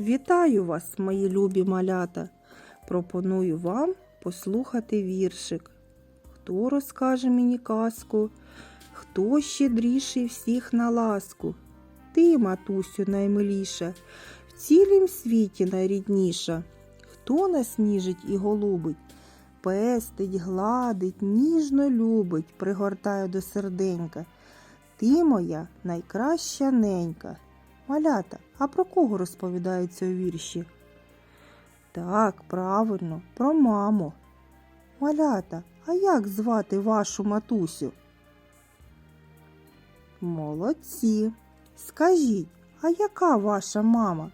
Вітаю вас, мої любі малята. Пропоную вам послухати віршик. Хто розкаже мені казку? Хто щедріший всіх на ласку? Ти, матусю, наймиліша, в цілім світі найрідніша. Хто нас ніжить і голубить, пестить, гладить, ніжно любить, пригортає до серденька. Ти моя найкраща ненька. Малята, а про кого розповідається у вірші? Так, правильно, про маму. Малята, а як звати вашу матусю? Молодці. Скажіть, а яка ваша мама?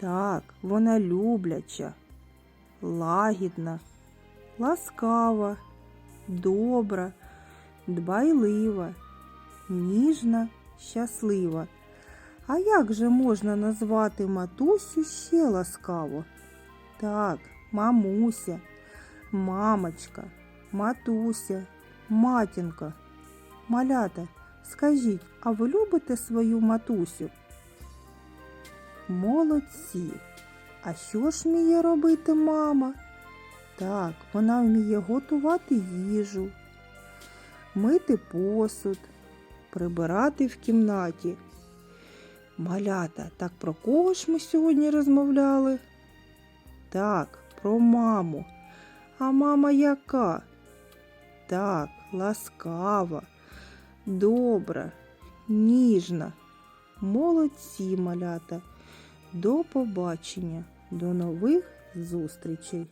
Так, вона любляча, лагідна, ласкава, добра, дбайлива, ніжна, щаслива. А як же можна назвати матусю ще ласкаво? Так, мамуся, мамочка, матуся, матінка. Малята, скажіть, а ви любите свою матусю? Молодці. А що ж вміє робити мама? Так, вона вміє готувати їжу, мити посуд, прибирати в кімнаті. Малята, так про кого ж ми сьогодні розмовляли? Так, про маму. А мама яка? Так, ласкава, добра, ніжна. Молодці малята. До побачення, до нових зустрічей!